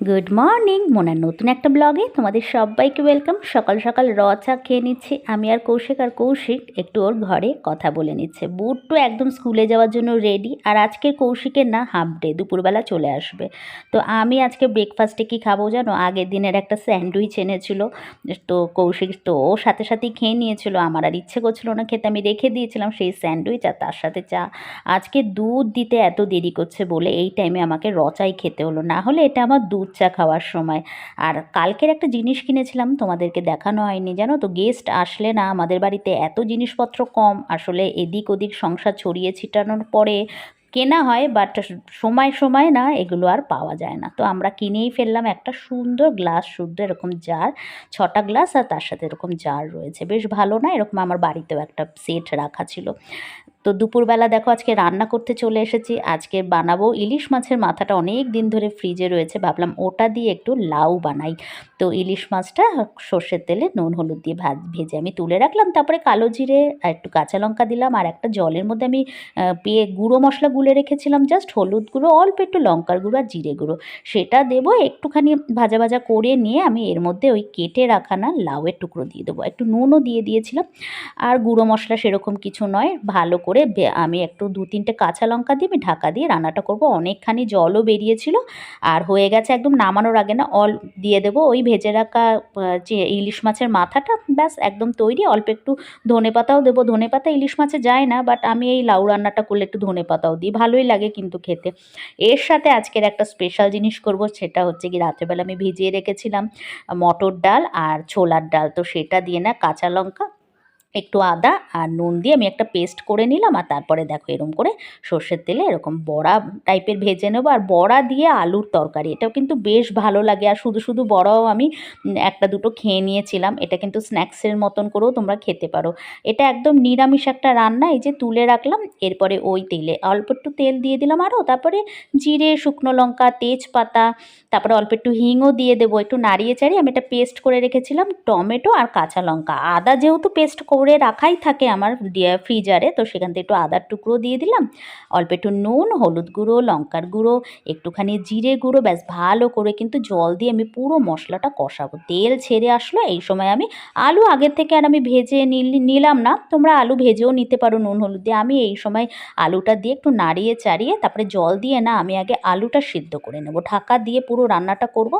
Good morning মোনার নতুন একটা ব্লগে তোমাদের সবাইকে ওয়েলকাম সকাল সকাল র চা খেয়ে নিচ্ছি। আমি আর কৌশিক আর কৌশিক একটু ওর ঘরে কথা বলে নিচ্ছে। বুট্টু একদম স্কুলে যাওয়ার জন্য রেডি আর আজকে কৌশিকের না হাফ ডে দুপুরবেলা চলে আসবে। তো আমি আজকে ব্রেকফাস্টে কি খাব জানো? আগের দিনের একটা স্যান্ডউইচ এনেছিল। তো কৌশিক তো ও সাথে সাথেই খেয়ে নিয়েছিল। আমার আর ইচ্ছে করছিল না খেতে। আমি রেখে দিয়েছিলাম সেই স্যান্ডউইচ আর তার সাথে চা। আজকে দুধ দিতে এত দেরি করছে বলে এই টাইমে আমাকে রচাই খেতে হলো। না হলে এটা আমার দুধ চা খাওয়ার সময়। আর কালকের একটা জিনিস কিনেছিলাম, তোমাদেরকে দেখানো হয়নি, জানো তো? গেস্ট আসলে না, আমাদের বাড়িতে এত জিনিসপত্র কম। আসলে এদিক ওদিক সংসার ছড়িয়ে ছিটানোর পরে কেনা হয় বাট সময় সময় না, এগুলো আর পাওয়া যায় না। তো আমরা কিনেই ফেললাম একটা সুন্দর গ্লাস শুদ্ধ এরকম জার ছটা গ্লাস আর তার সাথে এরকম জার রয়েছে। বেশ ভালো না? এরকম আমার বাড়িতেও একটা সেট রাখা ছিল। তো দুপুরবেলা দেখো আজকে রান্না করতে চলে এসেছি। আজকে বানাবো ইলিশ মাছের মাথাটা অনেক দিন ধরে ফ্রিজে রয়েছে। ভাবলাম ওটা দিয়ে একটু লাউ বানাই। তো ইলিশ মাছটা সর্ষের তেলে নুন, হলুদ দিয়ে ভাজ, ভেজে আমি তুলে রাখলাম। তারপরে কালো জিরে আর একটু কাঁচা লঙ্কা দিলাম। আর একটা জলের মধ্যে আমি পেয়ে গুঁড়ো মশলা গুলে রেখেছিলাম। জাস্ট হলুদ গুঁড়ো, অল্প একটু লঙ্কার গুঁড়ো আর জিরে গুঁড়ো। সেটা দেবো একটুখানি ভাজা ভাজা করে নিয়ে আমি এর মধ্যে ওই কেটে রাখা না লাউয়ের টুকরো দিয়ে দেবো। একটু নুনও দিয়ে দিয়েছিলাম। আর গুঁড়ো মশলা সেরকম কিছু নয়। ভালো করে আমি একটু দু তিনটে কাঁচা লঙ্কা দিয়ে আমি ঢাকা দিয়ে রান্নাটা করব। অনেকখানি জলও বেরিয়েছিল আর হয়ে গেছে একদম নামানোর আগে না অল দিয়ে দেবো ওই ভেজে রাখা যে ইলিশ মাছের মাথাটা, ব্যাস একদম তৈরি। অল্প একটু ধনে পাতাও দেবো। ধনে পাতা ইলিশ মাছে যায় না বাট আমি এই লাউ রান্নাটা করলে একটু ধনে পাতাও দিই। ভালোই লাগে কিন্তু খেতে। এর সাথে আজকের একটা স্পেশাল জিনিস করব, সেটা হচ্ছে কি রাত্রেবেলা আমি ভিজিয়ে রেখেছিলাম মটর ডাল আর ছোলার ডাল। তো সেটা দিয়ে না কাঁচা লঙ্কা একটু আদা আর নুন দিয়ে আমি একটা পেস্ট করে নিলাম আর তারপরে দেখো এরকম করে সর্ষের তেলে এরকম বড়া টাইপের ভেজে নেব। আর বড়া দিয়ে আলুর তরকারি, এটাও কিন্তু বেশ ভালো লাগে। আর শুধু শুধু বড়াও আমি একটা দুটো খেয়ে নিয়েছিলাম। এটা কিন্তু স্ন্যাক্সের মতন করেও তোমরা খেতে পারো। এটা একদম নিরামিষ একটা রান্না, এই যে তুলে রাখলাম। এরপরে ওই তেলে অল্প একটু তেল দিয়ে দিলাম আরও। তারপরে জিরে, শুকনো লঙ্কা, তেজপাতা, তারপরে অল্প একটু হিংও দিয়ে দেবো। একটু নাড়িয়ে চাড়িয়ে আমি এটা পেস্ট করে রেখেছিলাম, টমেটো আর কাঁচা লঙ্কা। আদা যেহেতু পেস্ট করে রাখাই থাকে আমার ফ্রিজারে তো সেখান থেকে একটু আদার টুকরো দিয়ে দিলাম। অল্প একটু নুন, হলুদ গুঁড়ো, লঙ্কার গুঁড়ো, একটুখানি জিরে গুঁড়ো, ব্যাস ভালো করে কিন্তু জল দিয়ে আমি পুরো মশলাটা কষাবো। তেল ছেড়ে আসলো, এই সময় আমি আলু আগের থেকে আর আমি ভেজে নিলাম না। তোমরা আলু ভেজেও নিতে পারো নুন, হলুদ দিয়ে। আমি এই সময় আলুটা দিয়ে একটু নাড়িয়ে চাড়িয়ে তারপরে জল দিয়ে না আমি আগে আলুটা সিদ্ধ করে নেব। ঢাকা দিয়ে পুরো রান্নাটা করব।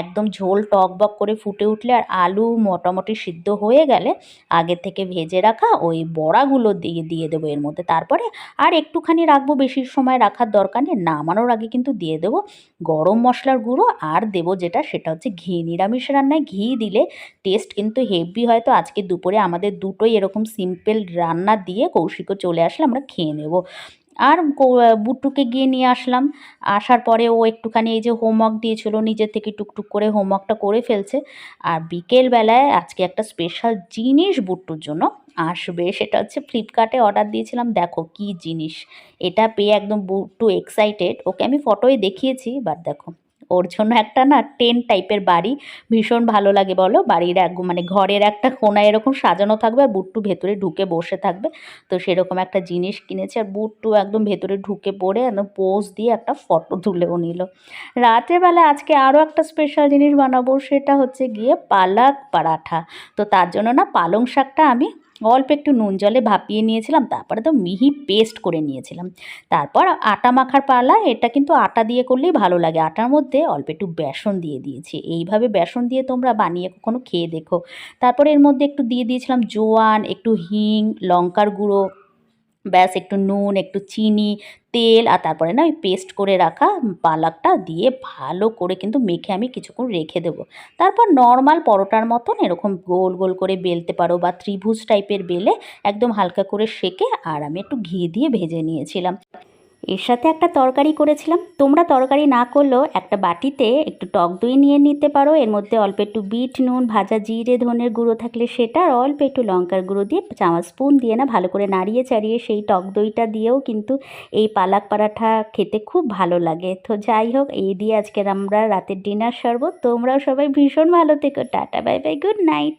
একদম ঝোল টক বক করে ফুটে উঠলে আর আলু মোটামুটি সিদ্ধ হয়ে গেলে আগে থেকে ভেজে রাখা ওই বড়াগুলো দিয়ে দিয়ে দেবো এর মধ্যে। তারপরে আর একটুখানি রাখব, বেশি সময় রাখার দরকার নেই। নামানোর আগে কিন্তু দিয়ে দেবো গরম মশলার গুঁড়ো আর দেব যেটা, সেটা হচ্ছে ঘি। নিরামিষ রান্নায় ঘি দিলে টেস্ট কিন্তু হেভি হয়। তো আজকে দুপুরে আমাদের দুটোই এরকম সিম্পল রান্না দিয়ে কৌশিকও চলে আসলে আমরা খেয়ে নেব। আর বুট্টুকে গিয়ে নিয়ে আসলাম। আসার পরে ও একটুখানি এই যে হোমওয়ার্ক দিয়েছিল, নিজের থেকে টুকটুক করে হোমওয়ার্কটা করে ফেলছে। আর বিকেলবেলায় আজকে একটা স্পেশাল জিনিস বুট্টুর জন্য আসবে, সেটা হচ্ছে ফ্লিপকার্টে অর্ডার দিয়েছিলাম। দেখো কি জিনিস, এটা পেয়ে একদম বুট্টু এক্সাইটেড ওকে আমি ফটোয় দেখিয়েছি বাট দেখো। ওর জন্য একটা না টেন টাইপের বাড়ি। ভীষণ ভালো লাগে বলো। বাড়ির এক মানে ঘরের একটা কোনায় এরকম সাজানো থাকবে আর বুট্টু ভেতরে ঢুকে বসে থাকবে। তো সেরকম একটা জিনিস কিনেছে আর বুট্টু একদম ভেতরে ঢুকে পড়ে একদম পোজ দিয়ে একটা ফটো তুলেও নিল। রাত্রেবেলা আজকে আরও একটা স্পেশাল জিনিস বানাবো, সেটা হচ্ছে গিয়ে পালাক পারাঠা। তো তার জন্য না পালং শাকটা আমি অল্প একটু নুন জলে ভাপিয়ে নিয়েছিলাম, তারপরে তো মিহি পেস্ট করে নিয়েছিলাম। তারপর আটা মাখার পালা, এটা কিন্তু আটা দিয়ে করলেই ভালো লাগে। আটার মধ্যে অল্প একটু বেসন দিয়ে দিয়েছি। এইভাবে বেসন দিয়ে তোমরা বানিয়ে কখনো খেয়ে দেখো। তারপরে এর মধ্যে একটু দিয়ে দিয়েছিলাম জোয়ান, একটু হিং, লঙ্কার গুঁড়ো ব্যাস একটু নুন, একটু চিনি, তেল আর তারপরে না ওই পেস্ট করে রাখা পালাকটা দিয়ে ভালো করে কিন্তু মেখে আমি কিছুক্ষণ রেখে দেব। তারপর নর্মাল পরোটার মতন এরকম গোল গোল করে বেলতে পারো বা ত্রিভুজ টাইপের বেলে একদম হালকা করে সেকে আর আমি একটু ঘি দিয়ে ভেজে নিয়েছিলাম। এর সাথে একটা তরকারি করেছিলাম। তোমরা তরকারি না করলেও একটা বাটিতে একটু টক দই নিয়ে নিতে পারো। এর মধ্যে অল্প একটু বিট, নুন, ভাজা জিরে, ধনের গুঁড়ো থাকলে সেটা, আর অল্প একটু লঙ্কার গুঁড়ো দিয়ে চামচ, স্পুন দিয়ে না ভালো করে নাড়িয়ে চাড়িয়ে সেই টক দইটা দিয়েও কিন্তু এই পালাক পারাঠা খেতে খুব ভালো লাগে। তো যাই হোক এই দিয়ে আজকের আমরা রাতের ডিনার সারবো। তোমরাও সবাই ভীষণ ভালো থেকো। Tata, bye bye, good night.